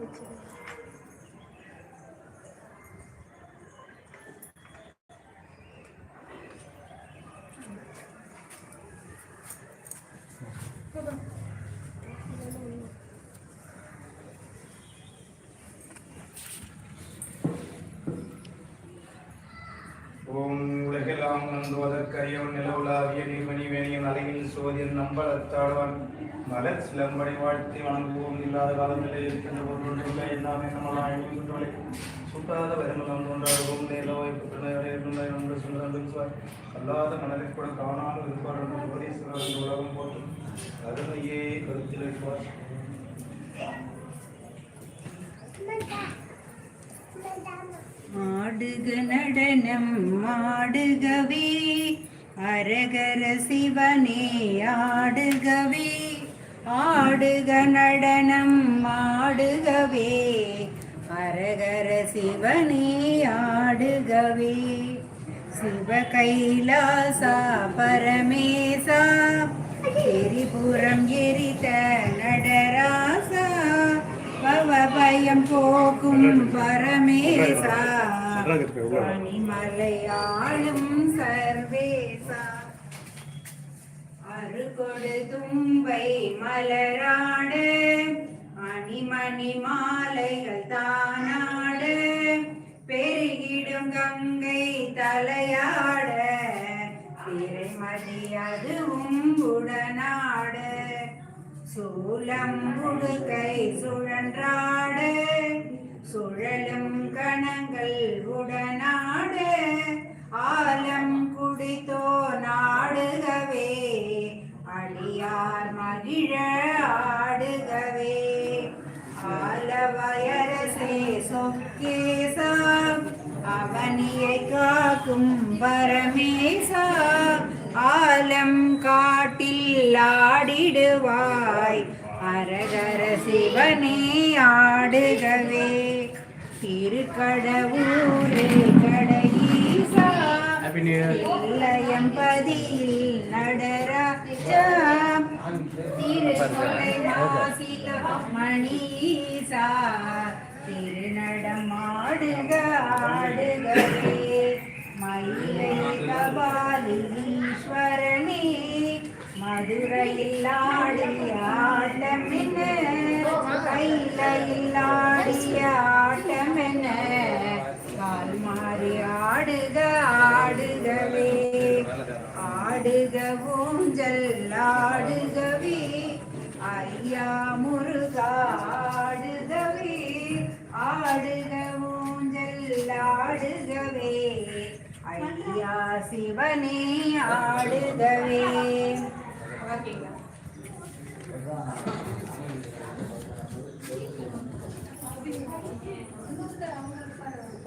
Thank you. உலகெல்லாம் நம்புவதற்கரியவன் நிலவுலாவிய நீர்மணி வேணியன் சோதியன் நம்பலத்தாழ்வான் மலர் சிலம்படை வாழ்த்தி வணங்குவோம். இல்லாத காலங்களில் இருக்கின்ற பொருள் எல்லாமே நம்மளால் அழிவுகளை சுட்டாத வருமலம் தோன்றாகவும் நேலவாய் புற்றுநோய் அல்லாத மனதை கூட காணாமல் இருப்பார் என்று உபதேசங்கள் உலகம் போற்றும். அருமையே கருத்தில் வைப்பார் ஆடுக நடனம் ஆடுகவே. அரகர சிவனே ஆடுகவே. ஆடுக நடனம் ஆடுகவே. அரகர சிவனே ஆடுகவே. சிவ கைலாசா பரமேசா. எரிபுறம் எரித்த நடராசா. பவபயம் போக்கும் பரமேசா. பனிமலையாளும் சர்வேசா. அருகொடு தும்பை மலராடு. அணிமணி மாலைகள் தானாடு. பெருகிடும் கங்கை தலையாட. திரைமதி அதுவும் உடனாடு சூலம் உடுக்கை சுழன்றாடு. சுழலும் கணங்கள் உடனாடு ஆலம் குடித்தோ நாடுகவே அழியார் மகிழ ஆடுகவே. ஆலவயரசே சொக்கேசா அவனியை காக்கும் பரமேசா ஆலம் காட்டில் ஆடிடுவாய் அரகர சிவனே ஆடுகவே. திருக்கடவுரு கடையீசா இல்லயம்பதியில் நடராஜா. மணீசா. திருநடமாடுக ஆடுகவே மயிலை கபாலி ஈஸ்வரனே மதுரையில் ஆடிய ஆட்டமென கைலையில் ஆடிய ஆட்டமென ஆடுக ஆடுகவே. ஆடுக ஊஞ்சல் ஆடுகவே. ஐயா முருகா ஆடுகவே. ஆடுக ஊஞ்சல் ஆடுகவே. ஐயா சிவனே ஆடுகவே.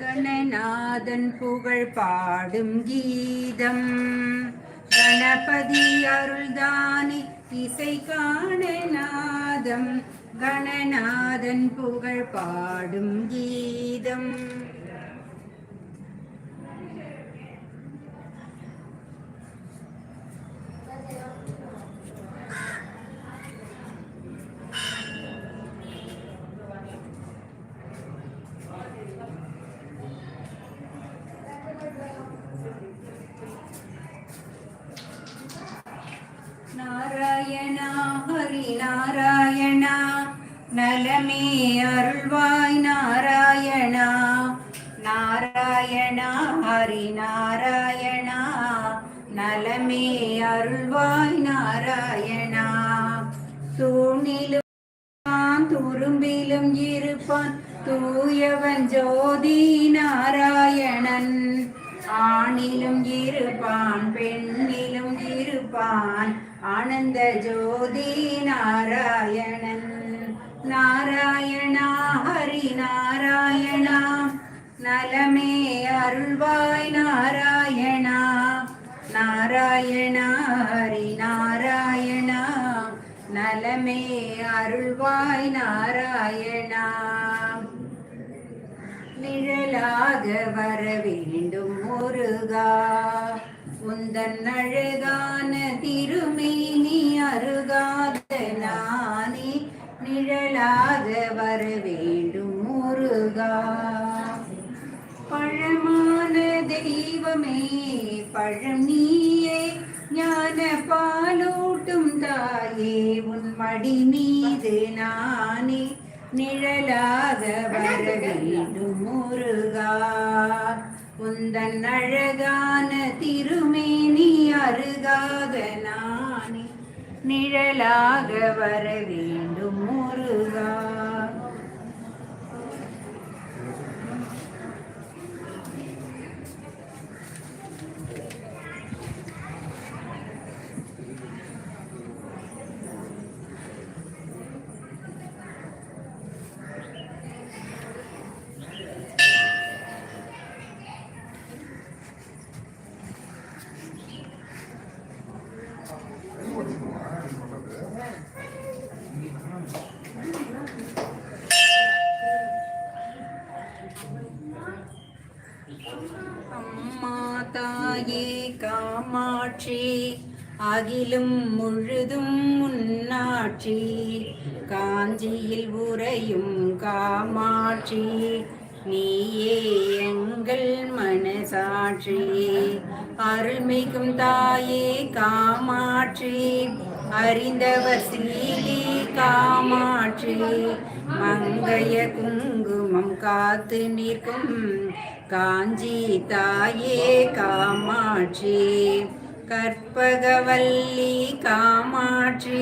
கணநாதன் புகழ் பாடும் கீதம். கணபதி அருள்தானே இசை காணநாதம் கணநாதன் புகழ் பாடும் கீதம். நாராயணா ஹரி நாராயணா. நலமே அருள்வாய் நாராயணா. நாராயணா ஹரி நாராயணா. நலமே அருள்வாய் நாராயணா. தூணிலும் துரும்பிலும் இருப்பான். தூயவன் ஜோதி நாராயணன். ஆணிலும் இருப்பான் பெண்ணிலும் இருப்பான். ஆனந்த ஜோதி நாராயணன். நாராயணா ஹரி நாராயணா. நலமே அருள்வாய் நாராயணா. நாராயணா ஹரி நாராயணா. நலமே அருள்வாய் நாராயணா. நிழலாக வர வேண்டும் முருகா. உந்தன் அழகான திருமேனி அருகாத நானே நிழலாக வர வேண்டும் முருகா. பழமான தெய்வமே பழம் நீயே ஞான பாலூட்டும் தாயே உன் மடி மீது நானே நிழலாக வர வேண்டும் முருகா. உந்தன் அழகான திருமேனி அருகாக நானே நிழலாக வர வேண்டும் முருகா அம்மா தாயே காமாட்சி அகிலும் முழுதும் முன்னாட்சி. காஞ்சியில் உறையும் காமாட்சி. நீயே எங்கள் மனசாட்சி. அருள்மிகும் தாயே காமாட்சி. அறிந்தவர் சீலி காமாட்சி. மங்கைய குங்குமம் காத்து நிற்கும் காஞ்சி தாயே காமாட்சி கற்பகவல்லி காமாட்சி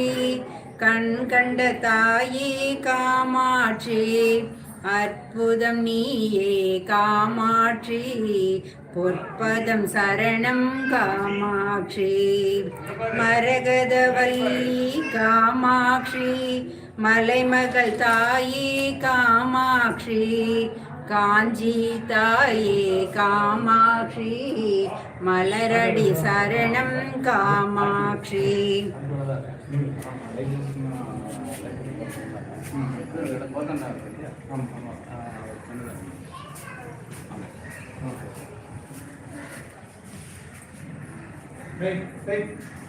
கண் கண்ட தாயே காமாட்சி அற்புதம் நீயே காமாட்சி பொற்பதம் சரணம் காமாட்சி மரகதவல்லி காமாட்சி மலைமகள் தாயே காமாட்சி காஞ்சி தாயே காமாட்சி மலரடி சரணம் காமாட்சி Right, right.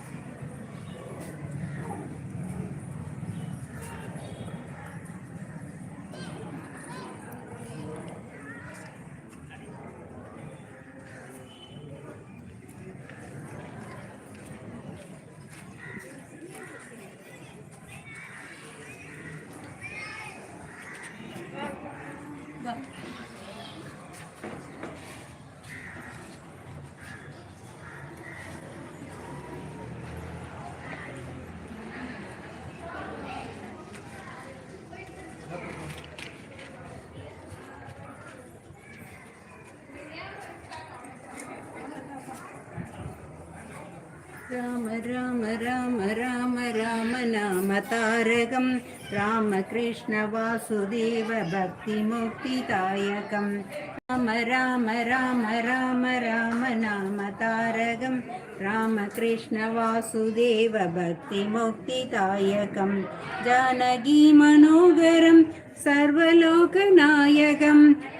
राम राम राम राम राम नाम तारकं रामकृष्णवासुदेव कृष्ण राम राम राम राम राम नाम तारकं रामकृष्णवासुदेव भक्तिमुक्तिदायकं वासुदेव जानकी मनोगरं सर्वलोकनायकं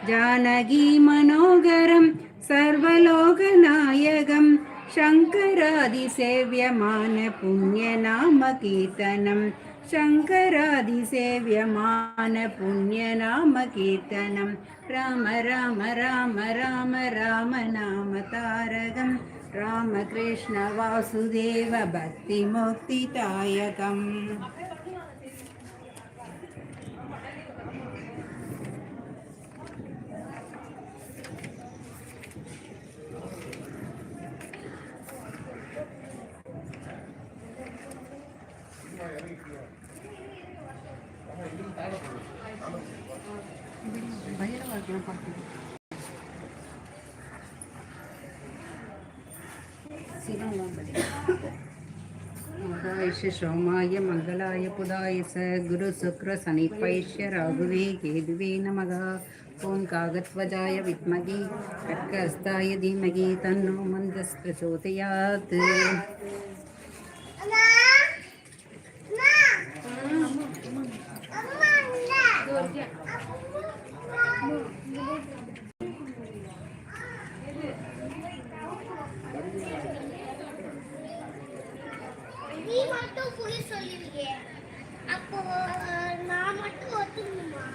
जानकी मनोगरं सर्वलोकनायकम्। शङ्करादिसेव्यमानपुण्यनामकीर्तनं। शङ्करादिसेव्यमानपुण्यनामकीर्तनं। राम राम राम राम राम नाम तारकं। रामकृष्णवासुदेव भक्तिमुक्तितायकम् சோமாய மங்களாய புதாய ச குரு சுக்ர சனிப்பைஷ்ய ராகுவே கேதுவே நமக ஓம் காகத்வஜாய வித்மகி கட்கஸ்தாய தீமகி தன்னோ மந்தஸ் பிரசோதயாத் மட்டும் புளி சொல்லுவீங்க அப்போ நான் மட்டும் ஒத்துக்கணுமா?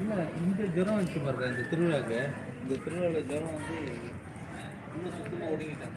இல்லை இந்த ஜுரம் வந்துச்சு பாருங்க இந்த திருவிழாக்கு. இந்த திருவிழாவில் ஜுரம் வந்து இன்னும் சுத்தமாக ஒடுங்கிட்டாங்க